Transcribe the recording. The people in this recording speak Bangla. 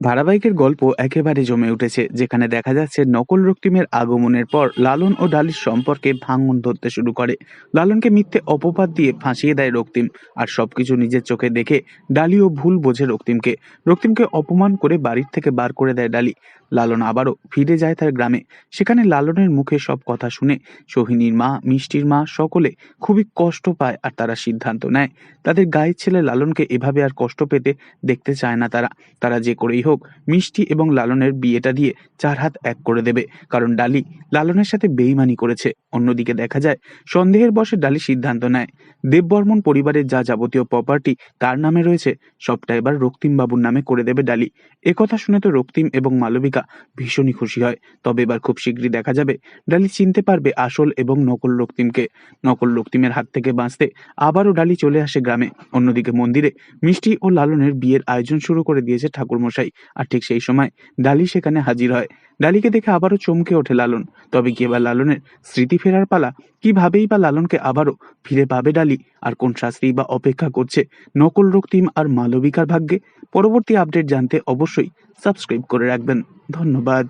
ধারাবাহিকের গল্প একেবারে জমে উঠেছে, যেখানে দেখা যাচ্ছে নকল রক্তিমের আগমনের পর লালন ও ডালির সম্পর্কে ভাঙন ধরতে শুরু করে। লালনকে মিথ্যে অপবাদ দিয়ে ফাঁসিয়ে দেয় রক্তিম আর সবকিছু নিজের চোখে দেখে ডালিও ভুল বোঝে রক্তিমকে রক্তিমকে অপমান করে বাড়ির থেকে বার করে দেয় ডালি। লালন আবারও ফিরে যায় তার গ্রামে। সেখানে লালনের মুখে সব কথা শুনে সোহিনীর মা, মিষ্টির মা সকলে খুবই কষ্ট পায় আর তারা সিদ্ধান্ত নেয়। তাদের গায়ের ছেলে লালনকে এভাবে আর কষ্ট পেতে দেখতে চায় না তারা। তারা যে করেই হোক, মিষ্টি এবং লালনের বিয়েটা দিয়ে চার হাত এক করে দেবে। কারণ ডালি লালনের সাথে বেইমানি করেছে। অন্যদিকে দেখা যায়, সন্দেহের বসে ডালি সিদ্ধান্ত নেয়। দেববর্মন পরিবারের যা যাবতীয় প্রপার্টি তার নামে রয়েছে, সবটা এবার রক্তিম বাবুর নামে করে দেবে ডালি। একথা শুনে তো রক্তিম এবং মালবিকা ভীষণই খুশি হয়। তবে এবার খুব শীঘ্রই দেখা যাবে, ডালি চিনতে পারবে আসল এবং নকল রক্তিমকে। নকল রক্তিমের হাত থেকে বাঁচতে আবারও ডালি চলে আসে গ্রামে। অন্যদিকে মন্দিরে মিষ্টি ও লালনের বিয়ের আয়োজন শুরু করে দিয়েছে ঠাকুরমশাই। আর ঠিক সেই সময় ডালি সেখানে হাজির হয়। ডালিকে দেখে আবারও চমকে ওঠে লালন। তবে কি এবার লালনের স্মৃতি ফেরার পালা? কিভাবেই বা লালনকে আবারও ফিরে পাবে ডালি? আর কোন শাস্ত্রী বা অপেক্ষা করছে নকল রক্তিম আর মালবিকার ভাগ্যে? পরবর্তী আপডেট জানতে অবশ্যই সাবস্ক্রাইব করে রাখবেন। ধন্যবাদ।